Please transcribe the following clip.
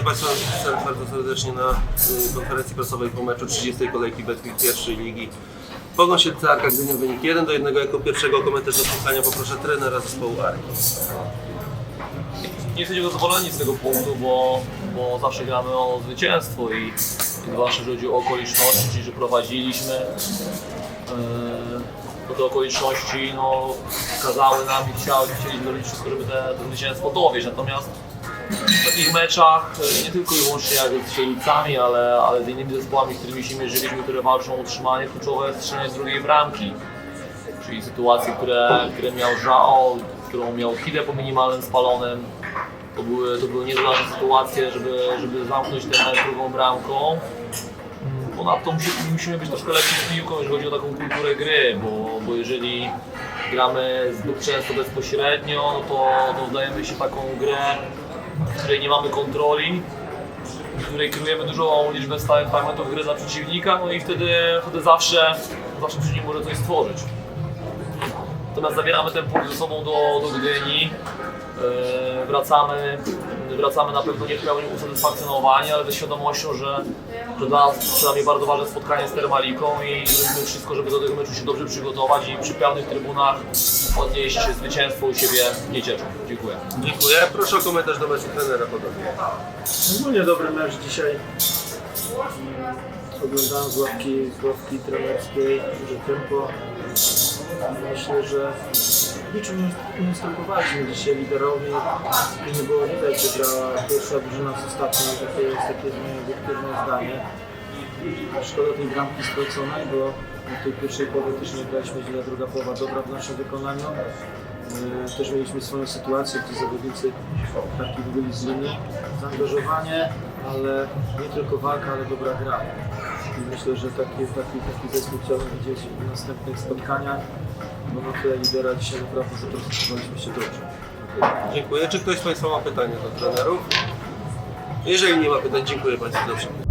Państwa ser- bardzo serdecznie na y, konferencji prasowej po meczu 30. kolejki Betclic pierwszej ligi. Pogoń się Arka Gdynia wynik 1 do 1 jako pierwszego komentarz do spotkania poproszę trenera zespołu Arki. nie jesteśmy zadowoleni z tego punktu, bo, bo zawsze gramy o zwycięstwo i, i zwłaszcza chodzi o okoliczności, że prowadziliśmy, yy, te okoliczności no, kazały nam i chciały, chcieliśmy robić wszystko, żeby te, to zwycięstwo dowieść. Natomiast w takich meczach, yy, nie tylko i wyłącznie jak z Strzelicami, ale, ale z innymi zespołami, z którymi się mierzyliśmy, które walczą o utrzymanie, kluczowe jest strzelenie z drugiej bramki. Czyli sytuacje, które, które miał Żao, którą miał Hidę po minimalnym spalonym. To były, to były niezależne sytuacje, żeby, żeby zamknąć mecz drugą bramką. Mm, Ponadto musi, musimy być troszkę lepsi z piłką, jeżeli chodzi o taką kulturę gry, bo, bo jeżeli gramy zbyt często bezpośrednio, no to, to się taką grę, której nie mamy kontroli, w której kryjemy dużą liczbę stałych fragmentów gry dla przeciwnika, no i wtedy, wtedy zawsze, zawsze przeciwnik może coś stworzyć. Natomiast zabieramy ten punkt ze sobą do, do Gdyni. Yy, wracamy, wracamy na pewno nie w pełni usatysfakcjonowani, ale ze świadomością, że, że dla nas przynajmniej bardzo ważne spotkanie z Termaliką i zrobimy wszystko, żeby do tego meczu się dobrze przygotować i przy pełnych trybunach odnieść zwycięstwo u siebie nie cieczą. Dziękuję. Dziękuję. Proszę o komentarz do meczu trenera podobnie. Ogólnie dobry mecz dzisiaj. Oglądałem z ławki, z ławki trenerskiej, duże tempo. Myślę, że niczym nie, ustępowaliśmy dzisiaj liderowi i nie było widać, że grała pierwsza drużyna z ostatnią. Takie jest takie moje obiektywne zdanie. Szkoda tej bramki straconej, bo w tej pierwszej połowie też nie graliśmy źle, druga połowa dobra w naszym wykonaniu. Yy, Też mieliśmy swoją sytuację, gdzie zawodnicy taki byli z. Zaangażowanie, ale nie tylko walka, ale dobra gra. I myślę, że taki, taki, taki zespół chciałbym widzieć w następnych spotkaniach, na tyle lidera dzisiaj naprawdę zaprezentowaliśmy się dobrze. Dziękuję. Czy ktoś z Państwa ma pytania do trenerów? Jeżeli nie ma pytań, dziękuję Państwu za przybycie.